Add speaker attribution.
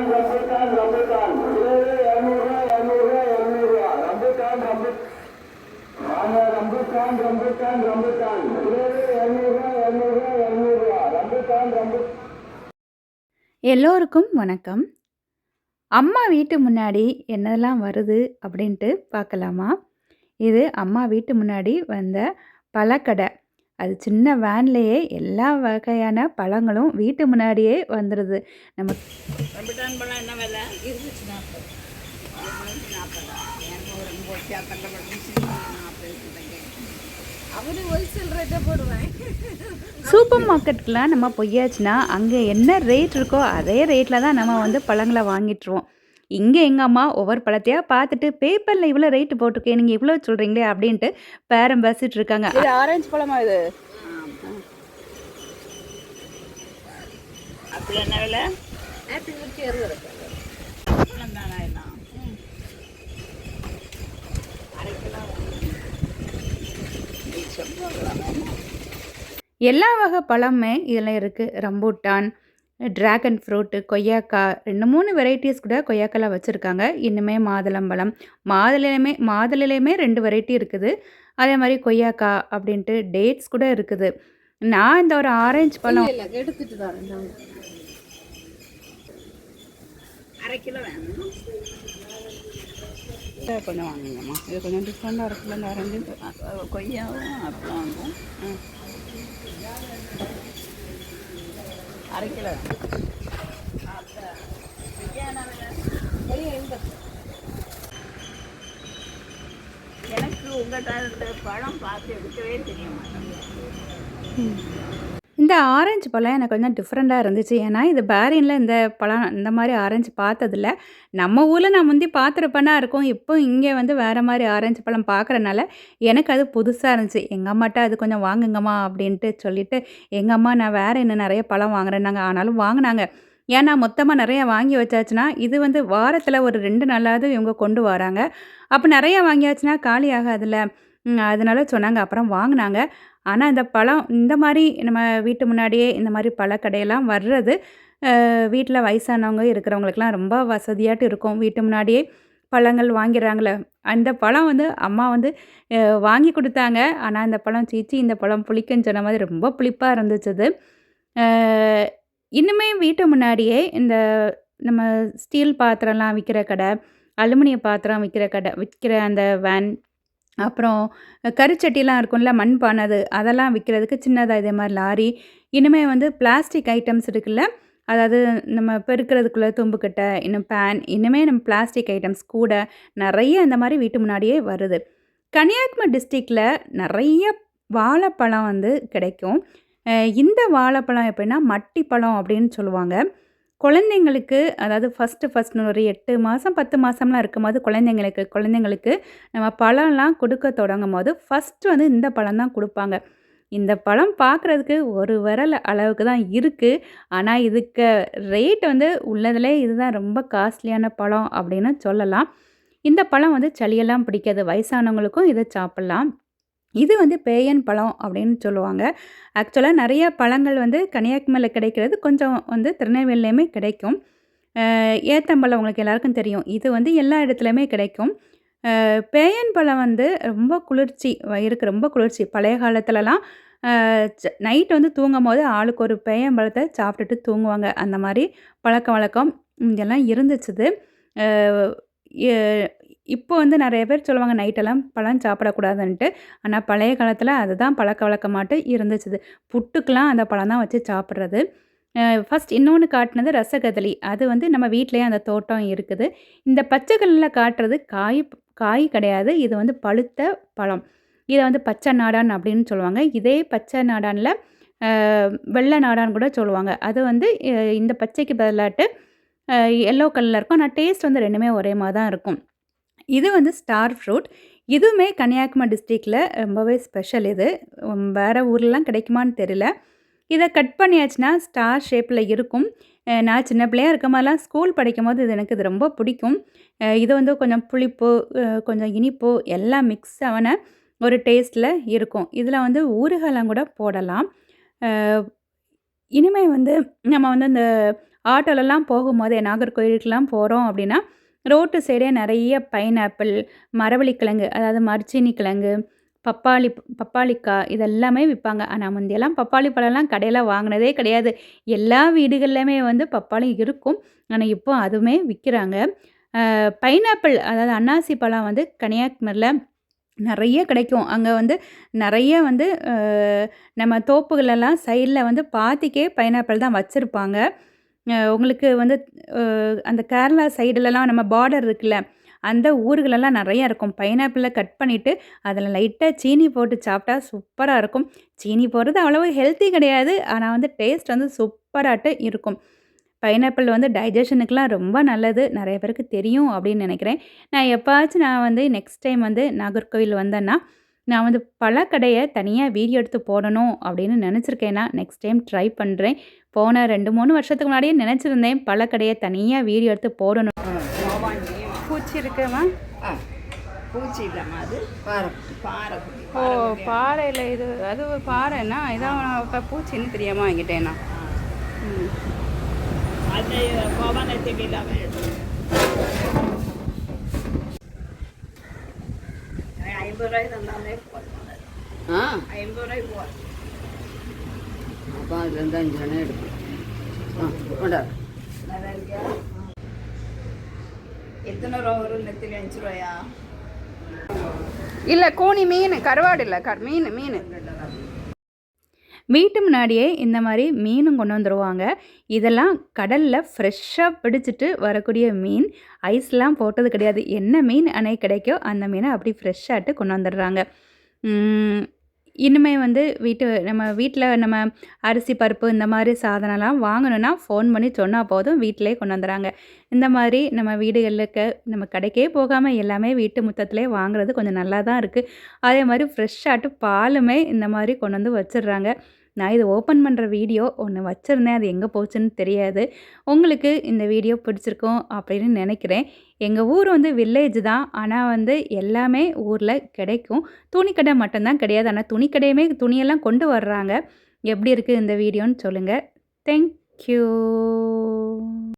Speaker 1: Rambutan rambutan rambutan இருபது இரநூறுவா இரநூறுவா இரநூறுவா ரம்புட்டான் ரம்பு ரம்புட்டான் ரம்புட்டான் ரம்புட்டான் இருபது இரநூறுவா இரநூறுவா இரநூறுவா ரம்புட்டான் ரம்பு
Speaker 2: எல்லோருக்கும் வணக்கம். அம்மா வீட்டு முன்னாடி என்னெல்லாம் வருது அப்படின்ட்டு பார்க்கலாமா? இது அம்மா வீட்டு முன்னாடி வந்த பழக்கடை. அது சின்ன வேன்லேயே எல்லா வகையான பழங்களும் வீட்டு முன்னாடியே வந்துடுது நம்ம
Speaker 3: ரம்புட்டான் பழம் என்ன விலை இருந்துச்சு நாற்பது அவரு ஹோல்சேல் ரேட்டை போடுவேன்
Speaker 2: சூப்பர் மார்க்கெட்டுக்கெலாம் நம்ம பொய்யாச்சுன்னா அங்கே என்ன ரேட் இருக்கோ அதே ரேட்டில் தான் நம்ம வந்து பழங்களை வாங்கிட்டுருவோம். இங்கே எங்கள் அம்மா ஒவ்வொரு பழத்தையாக பார்த்துட்டு பேப்பரில் இவ்வளோ ரேட்டு போட்டிருக்கேன் நீங்கள் இவ்வளோ சொல்கிறீங்களே அப்படின்ட்டு பேரம் பேசிட்டு இருக்காங்க.
Speaker 4: இது ஆரஞ்சு பழமா இது?
Speaker 2: எல்லா வகை பழமே இதில் இருக்குது ரம்பூட்டான் ட்ராகன் ஃப்ரூட்டு கொய்யாக்காய் ரெண்டு மூணு வெரைட்டிஸ் கூட கொய்யாக்காலாம் வச்சுருக்காங்க. இன்னுமே மாதுளம்பழம் மாதுளையுமே மாதுளையிலையுமே ரெண்டு வெரைட்டி இருக்குது. அதே மாதிரி கொய்யாக்காய் அப்படின்ட்டு டேட்ஸ் கூட இருக்குது. நான் இந்த ஒரு ஆரஞ்சு பழம்
Speaker 4: எடுத்துட்டு தான்
Speaker 3: அரை கிலோ வேணும்?
Speaker 4: இதை கொஞ்சம் வாங்குங்கம்மா. இது கொஞ்சம் டிஃப்ரெண்டாக இருக்குல்ல இந்த ஆரஞ்சு
Speaker 3: கொய்யாவும் அப்புறம் வாங்கும் அரை கிலோ எனக்கு உங்கள்கிட்ட பழம் பார்த்து எடுக்கவே தெரிய மாட்டேங்குது
Speaker 2: ஆரஞ்சு பழம் எனக்கு கொஞ்சம் டிஃப்ரெண்ட்டாக இருந்துச்சு. ஏன்னா இது பேரின்ல இந்த பழம் இந்த மாதிரி ஆரஞ்சு பார்த்ததில்ல. நம்ம ஊரில் நான் முந்தி பார்த்துருப்பேனா இருக்கும். இப்போ இங்கே வந்து வேறு மாதிரி ஆரஞ்சு பழம் பார்க்குறனால எனக்கு அது புதுசாக இருந்துச்சு. எங்கள் அம்மாட்ட அது கொஞ்சம் வாங்குங்கம்மா அப்படின்ட்டு சொல்லிவிட்டு எங்கள் அம்மா நான் வேறு என்ன நிறைய பழம் வாங்குறேன்னாங்க. ஆனாலும் வாங்கினாங்க. ஏன்னா மொத்தமாக நிறைய வாங்கி வச்சாச்சுன்னா இது வந்து வாரத்தில் ஒரு ரெண்டு நாளாவது இவங்க கொண்டு வராங்க. அப்போ நிறையா வாங்கியாச்சுன்னா காலி ஆகாதுல்ல. அதனால சொன்னாங்க. அப்புறம் வாங்கினாங்க. ஆனால் இந்த பழம் இந்த மாதிரி நம்ம வீட்டு முன்னாடியே இந்த மாதிரி பழக்கடையெல்லாம் வர்றது வீட்டில் வயசானவங்க இருக்கிறவங்களுக்குலாம் ரொம்ப வசதியாட்டு இருக்கும். வீட்டு முன்னாடியே பழங்கள் வாங்கிடுறாங்களே. அந்த பழம் வந்து அம்மா வந்து வாங்கி கொடுத்தாங்க. ஆனால் அந்த பழம் சீச்சி இந்த பழம் புளிக்குன்னு சொன்ன மாதிரி ரொம்ப புளிப்பாக இருந்துச்சு அது இன்னுமே வீட்டு முன்னாடியே இந்த நம்ம ஸ்டீல் பாத்திரம்லாம் விற்கிற கடை அலுமினிய பாத்திரம் விற்கிற கடை விற்கிற அந்த வேன் அப்புறம் கருச்சட்டிலாம் இருக்கும்ல மண்பானை அது அதெல்லாம் விற்கிறதுக்கு சின்னதாக இதே மாதிரி லாரி. இனிமேல் வந்து பிளாஸ்டிக் ஐட்டம்ஸ் இருக்குல்ல அதாவது நம்ம பெருக்கிறதுக்குள்ளே தும்புக்கட்டை இன்னும் பேன் இன்னுமே நம்ம பிளாஸ்டிக் ஐட்டம்ஸ் கூட நிறைய இந்த மாதிரி வீட்டு முன்னாடியே வருது. கன்னியாகுமரி டிஸ்ட்ரிக்டில் நிறைய வாழைப்பழம் வந்து கிடைக்கும். இந்த வாழைப்பழம் எப்படின்னா மட்டி பழம் அப்படின்னு சொல்லுவாங்க. குழந்தைங்களுக்கு அதாவது ஃபஸ்ட்டு ஃபஸ்ட்டு ஒரு எட்டு மாதம் பத்து மாதம்லாம் இருக்கும்போது குழந்தைங்களுக்கு குழந்தைங்களுக்கு நம்ம பழம்லாம் கொடுக்க தொடங்கும் போது ஃபஸ்ட்டு வந்து இந்த பழம் தான் கொடுப்பாங்க. இந்த பழம் பார்க்குறதுக்கு ஒரு விரல் அளவுக்கு தான் இருக்குது ஆனால் இதுக்கு ரேட் வந்து உள்ளதில் இதுதான் ரொம்ப காஸ்ட்லியான பழம் அப்படின்னு சொல்லலாம். இந்த பழம் வந்து சளியெல்லாம் பிடிக்காது. வயசானவங்களுக்கும் இதை சாப்பிட்லாம். இது வந்து பேயன் பழம் அப்படின்னு சொல்லுவாங்க. ஆக்சுவலாக நிறைய பழங்கள் வந்து கன்னியாகுமரியில் கிடைக்கிறது கொஞ்சம் வந்து திருநெல்வேலியிலையுமே கிடைக்கும். ஏத்தம்பழம் உங்களுக்கு எல்லாருக்கும் தெரியும். இது வந்து எல்லா இடத்துலையுமே கிடைக்கும். பேயன் பழம் வந்து ரொம்ப குளிர்ச்சி இருக்குது ரொம்ப குளிர்ச்சி. பழைய காலத்துலலாம் நைட் வந்து தூங்கும் போது ஆளுக்கு ஒரு பேயன் பழத்தை சாப்பிட்டுட்டு தூங்குவாங்க. அந்த மாதிரி பழக்க வழக்கம் இங்கெல்லாம் இருந்துச்சுது. இப்போ வந்து நிறைய பேர் சொல்லுவாங்க நைட்டெல்லாம் பழம் சாப்பிடக்கூடாதுன்ட்டு. ஆனால் பழைய காலத்தில் அதுதான் பழக்க வழக்கமாட்டு இருந்துச்சுது. புட்டுக்கெலாம் அந்த பழம் தான் வச்சு சாப்பிட்றது. ஃபஸ்ட் இன்னொன்று காட்டினது ரசகதளி. அது வந்து நம்ம வீட்டிலேயே அந்த தோட்டம் இருக்குது. இந்த பச்சை கல்லில் காட்டுறது காய் காய் கிடையாது. இது வந்து பழுத்த பழம். இதை வந்து பச்சை நாடான் அப்படின்னு சொல்லுவாங்க. இதே பச்சை நாடானில் வெள்ளை நாடான் கூட சொல்லுவாங்க. அது வந்து இந்த பச்சைக்கு பதிலாட்டு எல்லோ கலரில் இருக்கும். ஆனால் டேஸ்ட் வந்து ரெண்டுமே ஒரே மாதிரி தான் இருக்கும். இது வந்து ஸ்டார் ஃப்ரூட். இதுவுமே கன்னியாகுமரி டிஸ்ட்ரிக்டில் ரொம்பவே ஸ்பெஷல் இது. வேறு வேற ஊர்லலாம் கிடைக்குமான்னு தெரியல. இதை கட் பண்ணியாச்சுன்னா ஸ்டார் ஷேப்பில் இருக்கும். நான் சின்ன பிள்ளையா இருக்க மாதிரிலாம் ஸ்கூல் படிக்கும் போது இது எனக்கு இது ரொம்ப பிடிக்கும். இது வந்து கொஞ்சம் புளிப்பு கொஞ்சம் இனிப்பு எல்லாம் மிக்ஸ் ஆன ஒரு டேஸ்ட்டில் இருக்கும். இதில் வந்து ஊறுகாலாம் கூட போடலாம். இனிமேல் இனிமே வந்து நம்ம வந்து இந்த ஆட்டோலலாம் போகும்போது நாகர்கோயிலுக்கெலாம் போகிறோம் அப்படின்னா ரோட்டு சைடே நிறைய பைனாப்பிள் மரவள்ளிக்கிழங்கு அதாவது மரிச்சீனி கிழங்கு பப்பாளி பப்பாளிக்காய் இதெல்லாமே விற்பாங்க ஆனால் முந்தையெல்லாம் பப்பாளி பழம்லாம் கடையில் வாங்கினதே கிடையாது. எல்லா வீடுகள்லையுமே வந்து பப்பாளி இருக்கும். ஆனால் இப்போ அதுவுமே விற்கிறாங்க பைனாப்பிள் அதாவது அன்னாசி பழம் வந்து கன்னியாகுமரியில் நிறைய கிடைக்கும். அங்கே வந்து நிறைய வந்து நம்ம தோப்புகளெல்லாம் சைடில் வந்து பாத்திக்கே பைனாப்பிள் தான் வச்சுருப்பாங்க. உங்களுக்கு வந்து அந்த கேரளா சைடுலலாம் நம்ம பார்டர் இருக்குல்ல அந்த ஊர்களெல்லாம் நிறையா இருக்கும். பைனாப்பிளை கட் பண்ணிவிட்டு அதில் லைட்டாக சீனி போட்டு சாப்பிட்டா சூப்பராக இருக்கும். சீனி போடுறது அவ்வளவு ஹெல்த்தி கிடையாது. ஆனால் வந்து டேஸ்ட் வந்து சூப்பராகட்டு இருக்கும். பைனாப்பிள் வந்து டைஜஷனுக்கெலாம் ரொம்ப நல்லது. நிறைய பேருக்கு தெரியும் அப்படின்னு நினைக்கிறேன். நான் எப்பாச்சும் நான் வந்து நெக்ஸ்ட் டைம் வந்து நாகர்கோவில் வந்தேன்னா நான் வந்து பழக்கடையை தனியாக வீடியோ எடுத்து போடணும் அப்படின்னு நினச்சிருக்கேன்னா நெக்ஸ்ட் டைம் ட்ரை பண்ணுறேன் போன ரெண்டு மூணு வருஷத்துக்கு முன்னாடியே நினச்சிருந்தேன் பழக்கடையை தனியாக வீடியோ எடுத்து போடணும். பூச்சி இருக்குமா
Speaker 3: ஆ. பூச்சி இல்லைம்மா அது
Speaker 4: பாறைக்குட்டி
Speaker 3: பாறைக்குட்டி
Speaker 4: ஓ பாறையில் இது அது ஒரு பாறைன்னா இதான் இப்போ பூச்சின்னு தெரியாமல் வாங்கிட்டேன் நான். ம்.
Speaker 3: அது கோவணத்துக்கு இல்லாமல் ஐம்பது ரூபாய் தந்தாலே போதும்.
Speaker 4: ஆ
Speaker 3: ஐம்பது ரூபாய் போதும்
Speaker 4: அப்போ அதுலேருந்து அஞ்சு அணை எடுக்கும் ஆ கொண்டா
Speaker 3: எத்தனை ரூபா வரும் நெத்திலி அஞ்சு ரூபாயா
Speaker 4: இல்லை கோணி மீன் கருவாடு இல்லை மீன் மீன்
Speaker 2: வீட்டு முன்னாடியே இந்த மாதிரி மீனும் கொண்டு வந்துடுவாங்க இதெல்லாம் கடலில் ஃப்ரெஷ்ஷாக பிடிச்சிட்டு வரக்கூடிய மீன். ஐஸ்லாம் போட்டது கிடையாது. என்ன மீன் அணை கிடைக்கோ அந்த மீனை அப்படி ஃப்ரெஷ்ஷாகிட்டு கொண்டு வந்துடுறாங்க. இனிமேல் இனிமே வந்து வீட்டு நம்ம வீட்டில் நம்ம அரிசி பருப்பு இந்த மாதிரி சாதனம்லாம் வாங்கணுன்னா ஃபோன் பண்ணி சொன்னால் போதும் வீட்டிலே கொண்டு வந்துடுறாங்க. இந்த மாதிரி நம்ம வீடுகளுக்கு நம்ம கடைக்கே போகாமல் எல்லாமே வீட்டு முத்தத்திலே வாங்குறது கொஞ்சம் நல்லா தான் இருக்குது அதே மாதிரி ஃப்ரெஷ்ஷாட்டு பாலுமே இந்த மாதிரி கொண்டு வந்து வச்சிடுறாங்க. நான் இதை ஓப்பன் பண்ணுற வீடியோ ஒன்று வச்சுருந்தேன். அது எங்கே போச்சுன்னு தெரியாது. உங்களுக்கு இந்த வீடியோ பிடிச்சிருக்கும் அப்படின்னு நினைக்கிறேன். எங்கள் ஊர் வந்து வில்லேஜ் தான். ஆனால் வந்து எல்லாமே ஊரில் கிடைக்கும். துணிக்கடை மட்டும்தான் கிடையாது. ஆனால் துணிக்கடையுமே துணியெல்லாம் கொண்டு வர்றாங்க. எப்படி இருக்குது இந்த வீடியோன்னு சொல்லுங்கள் தேங்க்யூ